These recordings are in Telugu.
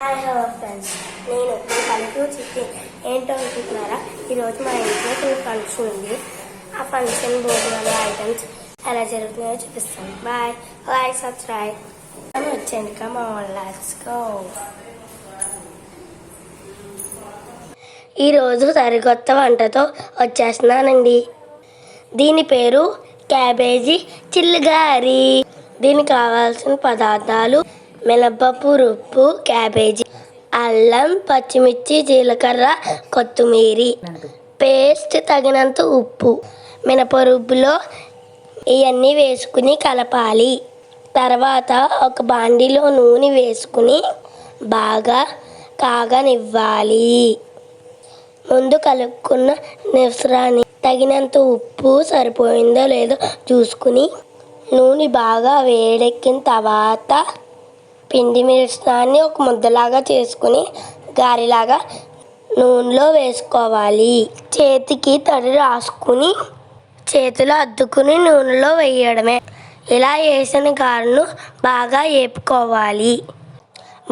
హాయ్ హలో ఫ్రెండ్స్ నేను మీ పల్లెటూరు చెప్పి ఏంటో అనుకుంటున్నారా? ఈరోజు మా ఇంట్లో కొన్ని ఫంక్షన్ ఉంది. ఆ ఫంక్షన్ భోజనాలు ఐటమ్స్ ఎలా జరుగుతున్నాయో చూపిస్తాను బాయ్ లైక్ సబ్స్క్రైబ్ అని వచ్చేయండి కమా లెట్స్ గో ఈరోజు సరికొత్త వంటతో వచ్చేస్తున్నానండి. దీని పేరు క్యాబేజీ చిల్లిగారి. దీనికి కావాల్సిన పదార్థాలు మినపప్పు రుప్పు క్యాబేజీ అల్లం పచ్చిమిర్చి జీలకర్ర కొత్తిమీరి. పేస్ట్ తగినంత ఉప్పు మినపరుబ్బులో ఇవన్నీ వేసుకుని కలపాలి. తర్వాత ఒక బాండిలో నూనె వేసుకుని బాగా కాగనివ్వాలి. ముందు కలుపుకున్న మిశ్రాన్ని తగినంత ఉప్పు సరిపోయిందో లేదో చూసుకుని నూనె బాగా వేడెక్కిన తర్వాత పిండి మిశ్రాన్ని ఒక ముద్దలాగా చేసుకుని గారిలాగా నూనెలో వేసుకోవాలి. చేతికి తడి రాసుకుని చేతిలో అద్దుకుని నూనెలో వేయడమే. ఇలా వేసిన గారెను బాగా వేపుకోవాలి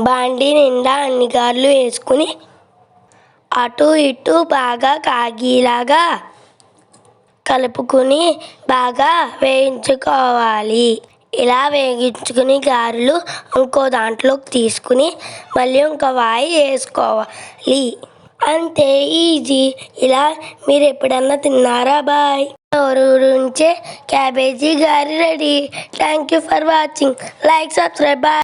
బాండి నిండా అన్ని గారెలు వేసుకుని అటు ఇటు బాగా కాగిలాగా కలుపుకుని బాగా వేయించుకోవాలి. ఇలా వేగించుకుని గారెలు ఇంకో దాంట్లోకి తీసుకుని మళ్ళీ ఇంకో వాయి వేసుకోవాలి. అంతే ఈజీ. ఇలా మీరు ఎప్పుడన్నా తిన్నారా? బాయ్. నుంచే క్యాబేజీ గారి ready. Thank you for watching like subscribe bye